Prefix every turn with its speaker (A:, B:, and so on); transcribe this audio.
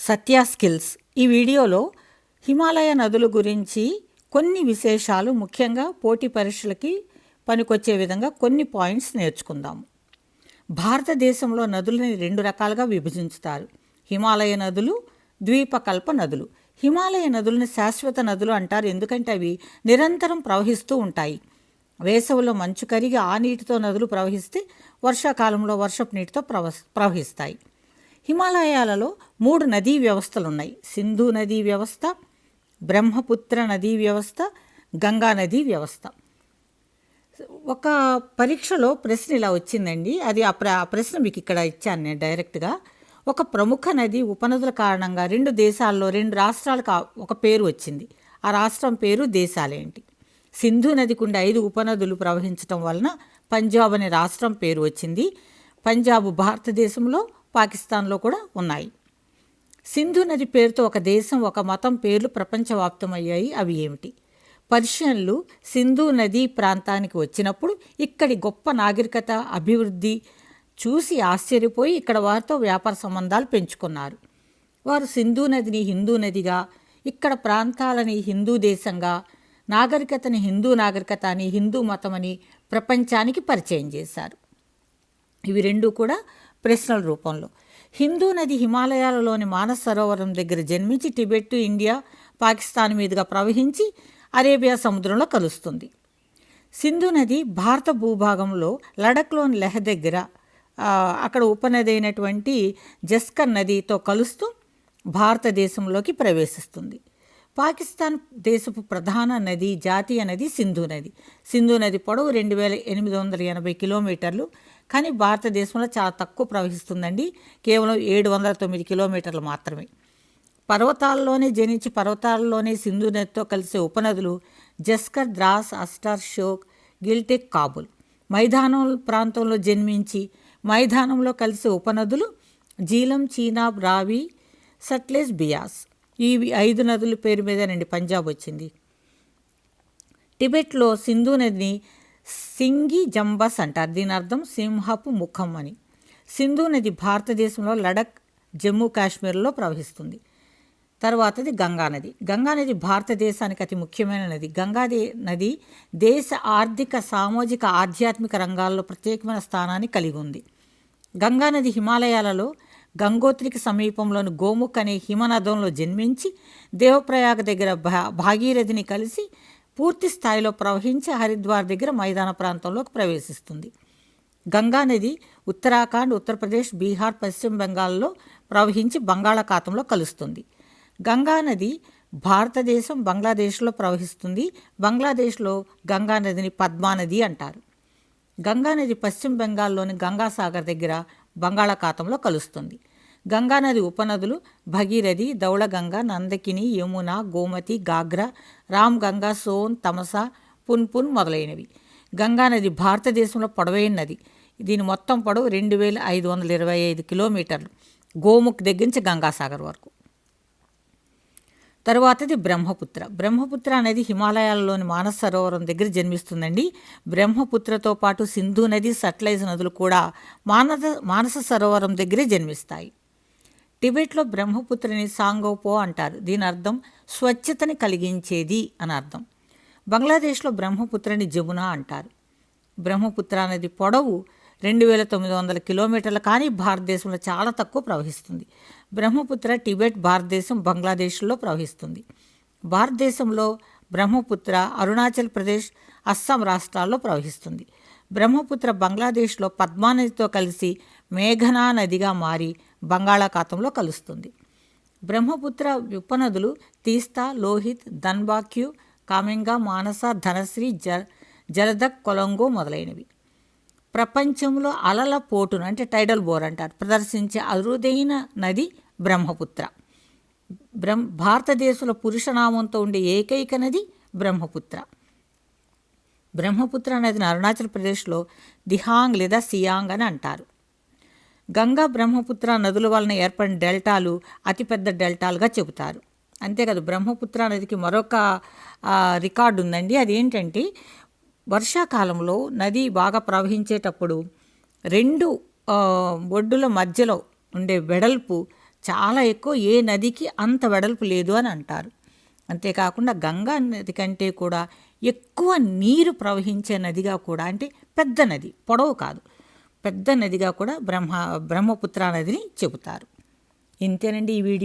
A: సత్య skills. ఈ వీడియోలో హిమాలయ నదుల గురించి కొన్ని విశేషాలు ముఖ్యంగా పోటీ పరీక్షలకి పనికొచ్చే విధంగా కొన్ని పాయింట్స్ నేర్చుకుందాము భారతదేశంలో నదులని రెండు రకాలుగా విభజించుతారు. హిమాలయ నదులు ద్వీపకల్ప నదులు. హిమాలయ నదులను శాశ్వత నదులు అంటారు. ఎందుకంటే అవి నిరంతరం ప్రవహిస్తూ ఉంటాయి. వేసవిలో మంచు కరిగి ఆ నీటితో నదులు ప్రవహిస్తే వర్షాకాలంలో వర్షపు నీటితో ప్రవ ప్రవహిస్తాయి. హిమాలయాలలో మూడు నదీ వ్యవస్థలు ఉన్నాయి సింధు నదీ వ్యవస్థ బ్రహ్మపుత్ర నదీ వ్యవస్థ గంగా నదీ వ్యవస్థ. ఒక పరీక్షలో ప్రశ్న ఇలా వచ్చిందండి. అది ఆ ప్ర ప్రశ్న మీకు ఇక్కడ ఇచ్చాను నేను డైరెక్ట్గా. ఒక ప్రముఖ నది ఉపనదుల కారణంగా రెండు దేశాల్లో రెండు రాష్ట్రాలకు ఒక పేరు వచ్చింది. ఆ రాష్ట్రం పేరు దేశాలేంటి సింధు నది ఉండే ఐదు ఉపనదులు ప్రవహించడం వలన పంజాబ్ అనే రాష్ట్రం పేరు వచ్చింది. పంజాబ్ భారతదేశంలో పాకిస్తాన్లో కూడా ఉన్నాయి. సింధు నది పేరుతో ఒక దేశం ఒక మతం పేర్లు ప్రపంచవ్యాప్తమయ్యాయి. అవి ఏమిటి? పర్షియన్లు సింధు నదీ ప్రాంతానికి వచ్చినప్పుడు ఇక్కడి గొప్ప నాగరికత అభివృద్ధి చూసి ఆశ్చర్యపోయి ఇక్కడ వారితో వ్యాపార సంబంధాలు పెంచుకున్నారు. వారు సింధు నదిని హిందూ నదిగా ఇక్కడ ప్రాంతాలని హిందూ దేశంగా నాగరికతని హిందూ నాగరికత అని హిందూ మతమని ప్రపంచానికి పరిచయం చేశారు. ఇవి రెండు కూడా ప్రశ్నల రూపంలో. హిందూ నది హిమాలయాలలోని మానస సరోవరం దగ్గర జన్మించి టిబెట్ ఇండియా పాకిస్తాన్ మీదుగా ప్రవహించి అరేబియా సముద్రంలో కలుస్తుంది. సింధు నది భారత భూభాగంలో లడఖ్లోని లెహ దగ్గర అక్కడ ఉపనది అయినటువంటి జస్కర్ నదితో కలుస్తూ భారతదేశంలోకి ప్రవేశిస్తుంది. పాకిస్తాన్ దేశపు ప్రధాన నది జాతీయ నది సింధు నది. సింధు నది పొడవు రెండు వేల ఎనిమిది వందల ఎనభై కిలోమీటర్లు కానీ భారతదేశంలో చాలా తక్కువ ప్రవహిస్తుందండి. కేవలం ఏడు వందల తొమ్మిది కిలోమీటర్లు మాత్రమే. పర్వతాల్లోనే జనించి పర్వతాల్లోనే సింధు నదితో కలిసే ఉపనదులు జస్కర్ ద్రాస్ అస్టార్ షోక్ గిల్టెక్ కాబుల్. మైదానం ప్రాంతంలో జన్మించి మైదానంలో కలిసే ఉపనదులు జీలం చీనాబ్ రావి సట్లెజ్ బియాస్. ఈ ఐదు నదుల పేరు మీదనండి పంజాబ్ వచ్చింది. టిబెట్లో సింధు నదిని సింగి జంబస్ అంటారు దీని అర్థం సింహపు ముఖం అని. సింధు నది భారతదేశంలో లడక్ జమ్మూ కాశ్మీర్లో ప్రవహిస్తుంది. తర్వాతది గంగా నది. గంగా నది భారతదేశానికి అతి ముఖ్యమైన నది. గంగాదే నది దేశ ఆర్థిక సామాజిక ఆధ్యాత్మిక రంగాల్లో ప్రత్యేకమైన స్థానాన్ని కలిగి ఉంది. గంగా నది హిమాలయాలలో గంగోత్రికి సమీపంలోని గోముఖ్ అనే హిమనదంలో జన్మించి దేవప్రయాగ దగ్గర భా భాగీరథిని కలిసి పూర్తి స్థాయిలో ప్రవహించి హరిద్వార్ దగ్గర మైదాన ప్రాంతంలోకి ప్రవేశిస్తుంది. గంగా నది ఉత్తరాఖండ్ ఉత్తరప్రదేశ్ బీహార్ పశ్చిమ బెంగాల్లో ప్రవహించి బంగాళాఖాతంలో కలుస్తుంది. గంగా నది భారతదేశం బంగ్లాదేశ్లో ప్రవహిస్తుంది. బంగ్లాదేశ్లో గంగా నదిని పద్మానది అంటారు. గంగా నది పశ్చిమ బెంగాల్లోని గంగాసాగర్ దగ్గర బంగాళాఖాతంలో కలుస్తుంది. గంగా నది ఉపనదులు భగీరథి దౌళగంగ నందకిని యమున గోమతి గాగ్రా రామ్ గంగా సోన్ తమసా పున్పున్ మొదలైనవి. గంగా నది భారతదేశంలో పొడవైన నది. దీని మొత్తం పొడవు రెండు వేల ఐదు వందల ఇరవై ఐదు కిలోమీటర్లు. గోముఖ్ దగ్గర నుంచి గంగాసాగర్ వరకు. తరువాతది బ్రహ్మపుత్ర. బ్రహ్మపుత్ర అనేది హిమాలయాలలోని మానస సరోవరం దగ్గర జన్మిస్తుందండి. బ్రహ్మపుత్రతో పాటు సింధు నది సట్లైజ్ నదులు కూడా మానస మానస సరోవరం దగ్గరే జన్మిస్తాయి. టిబెట్లో బ్రహ్మపుత్రని సాంగోపో అంటారు. దీని అర్థం స్వచ్ఛతని కలిగించేది అని అర్థం. బంగ్లాదేశ్లో బ్రహ్మపుత్రని జమున అంటారు. బ్రహ్మపుత్ర నది పొడవు రెండు వేల తొమ్మిది వందల కిలోమీటర్లు కానీ భారతదేశంలో చాలా తక్కువ ప్రవహిస్తుంది. బ్రహ్మపుత్ర టిబెట్ భారతదేశం బంగ్లాదేశ్లో ప్రవహిస్తుంది. భారతదేశంలో బ్రహ్మపుత్ర అరుణాచల్ ప్రదేశ్ అస్సాం రాష్ట్రాల్లో ప్రవహిస్తుంది. బ్రహ్మపుత్ర బంగ్లాదేశ్లో పద్మానదితో కలిసి మేఘనా నదిగా మారి బంగాళాఖాతంలో కలుస్తుంది. బ్రహ్మపుత్ర ఉపనదులు తీస్తా లోహిత్ ధన్బాక్యు కామెంగా మానస ధనశ్రీ జ జలదక్ కొలంగో మొదలైనవి. ప్రపంచంలో అలల పోటును అంటే టైడల్ బోర్ అంటారు. ప్రదర్శించే అరుదైన నది బ్రహ్మపుత్ర. బ్రహ్మ భారతదేశంలో పురుషనామంతో ఉండే ఏకైక నది బ్రహ్మపుత్ర. బ్రహ్మపుత్ర నదిని అరుణాచల్ ప్రదేశ్లో దిహాంగ్ లేదా సియాంగ్ అని అంటారు. గంగా బ్రహ్మపుత్ర నదుల వలన ఏర్పడిన డెల్టాలు అతిపెద్ద డెల్టాలుగా చెబుతారు. అంతే కదా బ్రహ్మపుత్ర నదికి మరొక రికార్డు ఉందండి. అదేంటంటే వర్షాకాలంలో నది బాగా ప్రవహించేటప్పుడు రెండు ఒడ్డుల మధ్యలో ఉండే వెడల్పు చాలా ఎక్కువ. ఏ నదికి అంత వెడల్పు లేదు అని అంటారు. అంతేకాకుండా గంగా నది కంటే కూడా ఎక్కువ నీరు ప్రవహించే నదిగా కూడా అంటే పెద్ద నది పొడవు కాదు. పెద్ద నదిగా కూడా బ్రహ్మ బ్రహ్మపుత్ర నదిని చెబుతారు. ఇంతేనండి ఈ వీడియో.